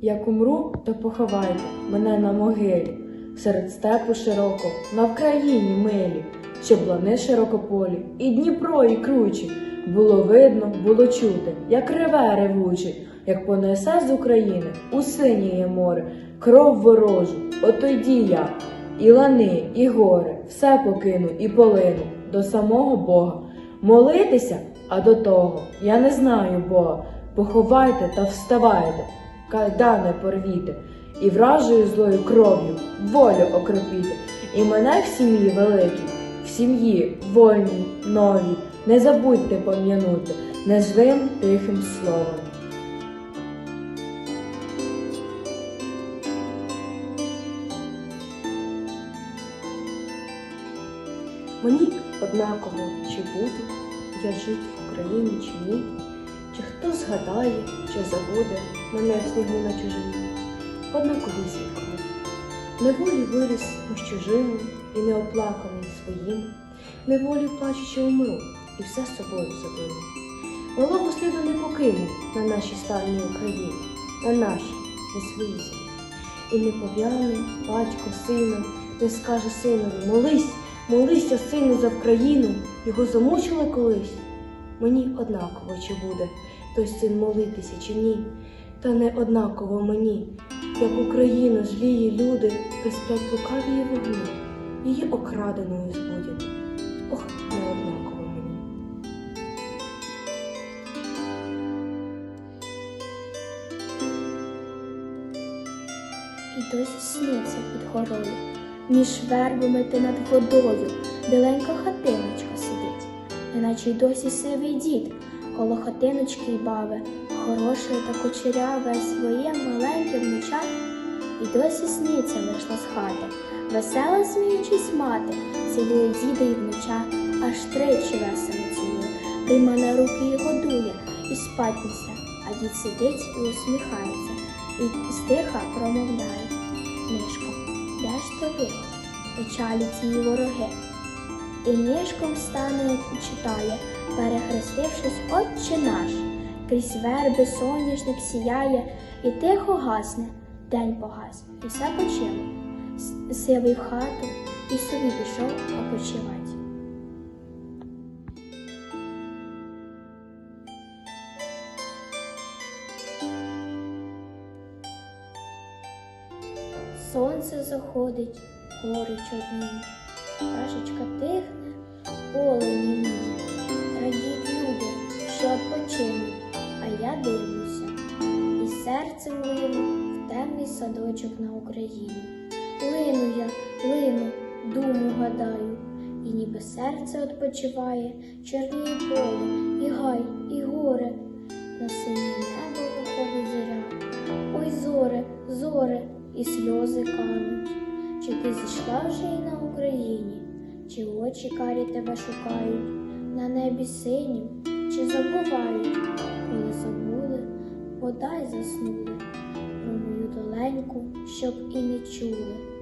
Як умру, то поховайте мене на могилі, серед степу широко, на Вкраїні милі, щоб лани широкополі, і Дніпро, і кручі. Було видно, було чути, як реве ревучий, як понесе з України у синіє море, кров ворожу, ото йді я, і лани, і гори, все покину і полину до самого Бога. Молитися, а до того я не знаю Бога. Поховайте та вставайте, кайдани порвіте, і вражою злою кров'ю волю окропіте, і мене в сім'ї великій, в сім'ї вольній, новій, не забудьте пом'янути незвим тихим словом. Мені однаково, чи буду я жити в Україні чи ні, чи хто згадає, чи забуде мене в снігу на чужині. Однаковісінько. Неволі виріс між чужими і неоплаканий своїм, неволі плачучи умру, і все з собою заберу. Малого сліду не покину на нашій славній Україні, на нашій, не своїй. І не пов'яне батько сином, не скаже синові, молись, молися, сину, за Вкраїну, його замучили колись. Мені однаково, чи буде той син молитися, чи ні, та не однаково мені, як Україну злії люди присплять лукавії вогні, її окраденою збудять. Ох, не однаково мені. І досі сниться під горою, між вербами та над водою, біленька хатиночка сидить, неначе й досі сивий дід, коло хатиночки й бави, хороше та кучеряве своє маленьке внуча, і досі сниться вийшла з хати, весела сміючись мати, цілує діда й внуча, аж тричі весело цілує, прийма на руки і годує, і спать несе, а дід сидить і усміхається, і стиха промовляє. Мишко, де ж ти ви? Печалі ці вороги. І нишком стане і читає, перехрестившись, Отче наш, крізь верби соняшник сіяє, і тихо гасне, день погас, і все почило. Сивий в хату і собі пішов опочивать. Сонце заходить, гори чорні, пташечка тихне, поле німіє. Радіють люди, що відпочинуть, а я дивлюся, і серцем лину в темний садочок на Україні. Лину я, лину, думу гадаю, і ніби серце відпочиває, чорніє поле, і гай, і горе, на синє небо виходить зоря. Ой, зоре, зоре, і сльози кануть. Чи ти зійшла вже і на Україні, чи очі карі тебе шукають, на небі синім, чи забувають, коли забули, подай заснули, про мою доленьку, щоб і не чули.